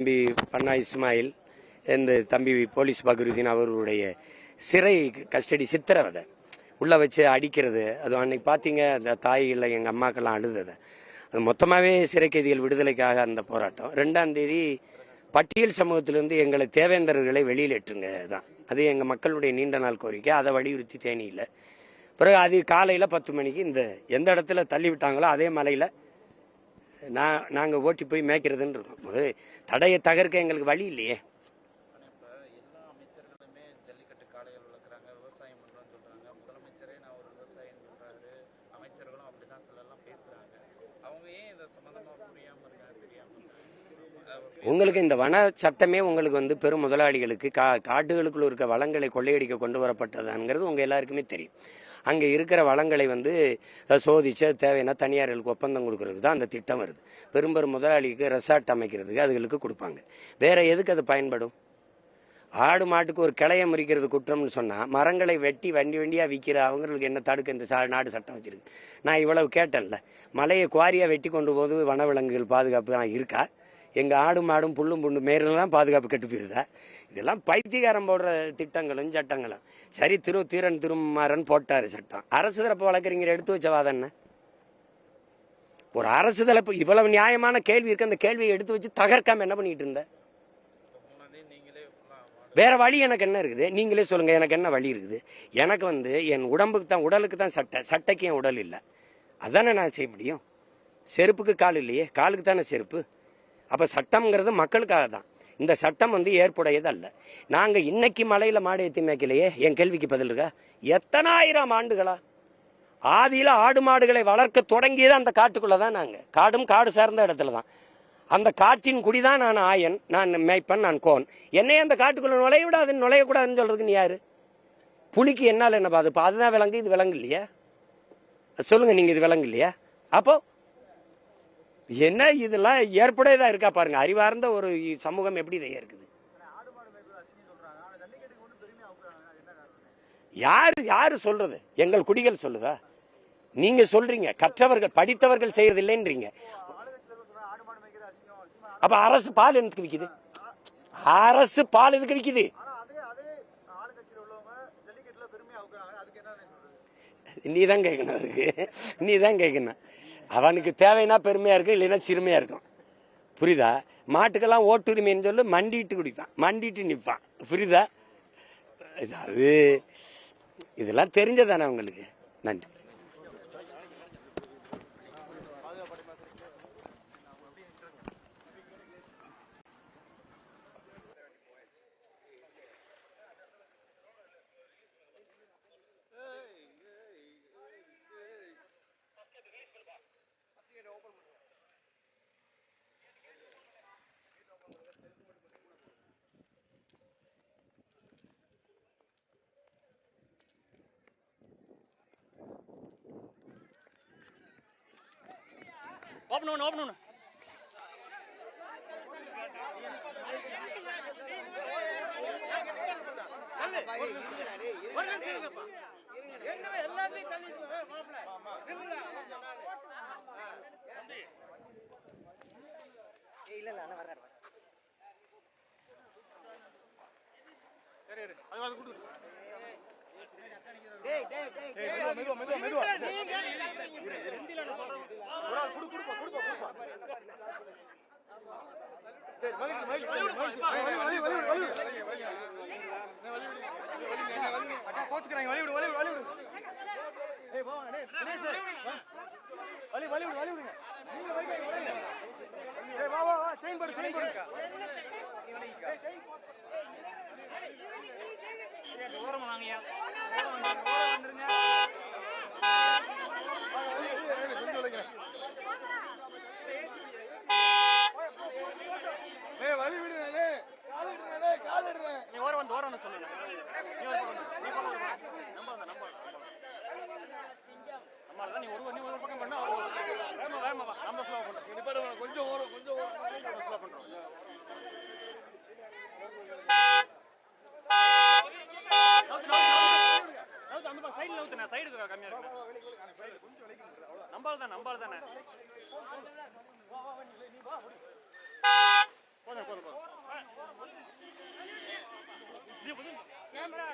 தம்பி பன்னா இஸ்மாயில் இந்த தம்பி போலீஸ் பக்ருதீன் அவர்களுடைய சிறை கஸ்டடி சித்திரவதை. உள்ளே வச்சு அடிக்கிறது. அது அன்னைக்கு பார்த்தீங்க அந்த தாய்களை எங்கள் அம்மாக்கெல்லாம் அழுதது. அது மொத்தமாகவே சிறை கைதிகள் விடுதலைக்காக அந்த போராட்டம். ரெண்டாம் தேதி பட்டியல் சமூகத்திலிருந்து எங்களை தேவேந்தர்களை வெளியில் எட்டுங்க தான். அது எங்கள் மக்களுடைய நீண்ட நாள் கோரிக்கை. அதை வலியுறுத்தி தேனியில். பிறகு அது காலையில் பத்து மணிக்கு இந்த எந்த இடத்துல தள்ளி விட்டாங்களோ அதே மலையில் நான் நாங்கள் ஓட்டி போய் மேய்க்கிறதுன்னு இருக்கோம் போது தடையை தகர்க்க எங்களுக்கு வழி இல்லையே. உங்களுக்கு இந்த வன சட்டமே உங்களுக்கு வந்து பெரும் முதலாளிகளுக்கு கா காட்டுகளுக்குள்ள இருக்க வளங்களை கொள்ளையடிக்க கொண்டு வரப்பட்டதாங்கிறது உங்கள் எல்லாருக்குமே தெரியும். அங்கே இருக்கிற வளங்களை வந்து சோதிச்சு அது தேவைன்னா தனியார்களுக்கு ஒப்பந்தம் கொடுக்கறதுக்கு தான் அந்த திட்டம் வருது. பெரும் பெரும் முதலாளிக்கு ரெசார்ட் அமைக்கிறதுக்கு அதுகளுக்கு கொடுப்பாங்க. வேற எதுக்கு அது பயன்படும்? ஆடு மாட்டுக்கு ஒரு கிளைய முறிக்கிறது குற்றம்னு சொன்னால் மரங்களை வெட்டி வண்டி வண்டியாக விற்கிற அவங்களுக்கு என்ன தடுக்க இந்த சா நாடு சட்டம் வச்சிருக்கு? நான் இவ்வளவு கேட்டேன்ல. மலையை குவாரியாக வெட்டி கொண்டு போது வனவிலங்குகள் பாதுகாப்பு தான் இருக்கா? எங்கள் ஆடு மாடும் புல்லும் புண்ணு மேலாம் பாதுகாப்பு கெட்டு போயிருதா இதெல்லாம் பைத்தியகாரம் போடுற திட்டங்களும் சட்டங்களும். சரி திரு தீரன் திருமாறன் போட்டாரு சட்டம். அரசு தரப்பு வழக்கறிஞர் எடுத்து வச்ச வாதம் என்ன? ஒரு அரசு தரப்பு இவ்வளவு நியாயமான கேள்வி இருக்கு அந்த கேள்வியை எடுத்து வச்சு தகர்க்காம என்ன பண்ணிட்டு இருந்த? வேற வழி எனக்கு என்ன இருக்குது? நீங்களே சொல்லுங்க எனக்கு என்ன வழி இருக்குது? எனக்கு வந்து என் உடம்புக்கு தான் உடலுக்கு தான் சட்டை. சட்டைக்கு என் உடல் இல்லை. அதானே நான் செய்ய முடியும்? செருப்புக்கு கால் இல்லையே? காலுக்கு தானே செருப்பு? அப்போ சட்டம்ங்கிறது மக்களுக்காக தான். இந்த சட்டம் வந்து ஏற்புடையது அல்ல நாங்கள் இன்னைக்கு மலையில் மாடு ஏற்றி மேய்க்கலையே? என் கேள்விக்கு பதில் இருக்கா? எத்தனாயிரம் ஆண்டுகளா? ஆதியில் ஆடு மாடுகளை வளர்க்க தொடங்கியது அந்த காட்டுக்குள்ள தான் நாங்கள் காடும் காடு சார்ந்த இடத்துல தான். அந்த காட்டின் குடிதான் நான் ஆயன் நான் மேய்ப்பன் நான் கோன். என்னையே அந்த காட்டுக்குள்ள நுழைய விடாது நுழையக்கூடாதுன்னு சொல்றதுக்கு நீ யாரு? புலிக்கு என்னால் என்ன பாது அதுதான் விலங்கு இது விலங்கு இல்லையா? சொல்லுங்க நீங்க இது விலங்கு இல்லையா? அப்போ என்ன இதெல்லாம் ஏற்புடையதா இருக்கா பாருங்க. அறிவார்ந்த ஒரு சமூகம் எப்படி இதை இருக்குது யாரு யாரு சொல்றது? எங்கள் குடிகள் சொல்லுதா? நீங்க சொல்றீங்க கற்றவர்கள் படித்தவர்கள் செய்யறதில்லைன்றீங்க. அப்ப அரசு பால் எதுக்கு விக்குது? அரசு பால் எதுக்கு விக்குது? நீ தான் கேட்கணும் அதுக்கு. நீ தான் கேட்கணும் அவனுக்கு தேவைன்னா பெருமையா இருக்கும் இல்லைன்னா சிறுமையா இருக்கும். புரியுதா? மாட்டுக்கெல்லாம் ஓட்டுரிமைன்னு சொல்லி மண்டிட்டு குடிப்பான். மண்டிட்டு நிற்பான் புரியுதா? அது இதெல்லாம் தெரிஞ்சதானே உங்களுக்கு நன்றி. ஓப்பன் ஒன்று ஓப்பன் ஒன்று ஓரமா வாங்கய்யா ஓரம் வந்துருங்க, ஓரம் வந்துருங்க நீ ஓரம் வந்து ஓரம் வந்து சொல்லுங்க நீ ஒரு பக்கம் வந்து, நீ பக்கம் வந்து. நம்ப வந்த, நம்ப வந்த, நம்ப வந்த. நம்ம அதான் நீ ஒரு நீ ஒரு பக்கம் பண்ணா அவர் ஒரு பக்கம். வேகமா வேகமா வா நம்ம ஸ்லோ பண்றோம் கொஞ்சம் ஓரம் கொஞ்சம் ஓரம் ஸ்லோ பண்றோம் நவுத்து, நவுத்து, நவுத்து. நவுத்து, அந்த பக்கம் சைடுல நவுத்துண்ணே, சைடு கம்மியா இருக்கு நம்பால் தான் நம்பால் தானே போதும். போதும். போதும் கேமரா.